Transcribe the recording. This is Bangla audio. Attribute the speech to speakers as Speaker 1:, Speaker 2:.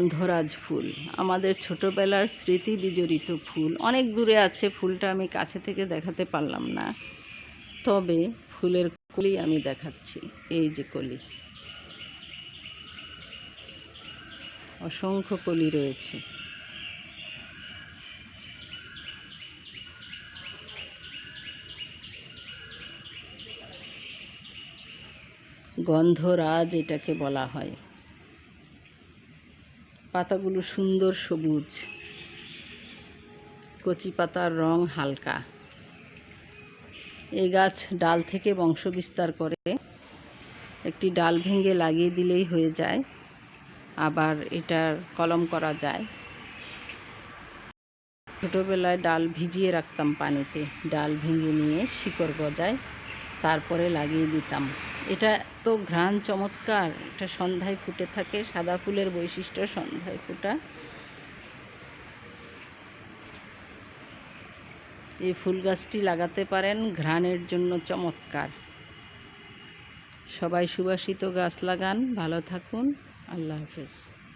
Speaker 1: গন্ধরাজ ফুল, আমাদের ছোটবেলার স্মৃতি বিজড়িত ফুল। অনেক দূরে আছে, ফুলটা আমি কাছে থেকে দেখাতে পারলাম না। তবে ফুলের কলি আমি দেখাচ্ছি, এই যে কলি। অসংখ্য কলি রয়েছে। গন্ধরাজ এটাকে বলা হয়। পাতাগুলো সুন্দর সবুজ। কচি পাতার রং হালকা। এই গাছ ডাল থেকে বংশ বিস্তার করে। একটি ডাল ভেঙে লাগিয়ে দিলেই হয়ে যায়। আবার এটার কলম করা যায়। ছোটোবেলায় ডাল ভিজিয়ে রাখতাম পানিতে। ডাল ভেঙে নিয়ে শিকড় গজায় তারপরে লাগিয়ে দিতাম। এটা তো ঘ্রাণ, চমৎকার। এটা সন্ধ্যায় ফুটে থাকে, সাদা ফুলের বৈশিষ্ট্য সন্ধ্যায় ফোটা। এই ফুল গাছটি লাগাতে পারেন, ঘ্রাণের জন্য চমৎকার। সবাই সুবাসিত গাছ লাগান, ভালো থাকুন, আল্লাহ হাফেজ।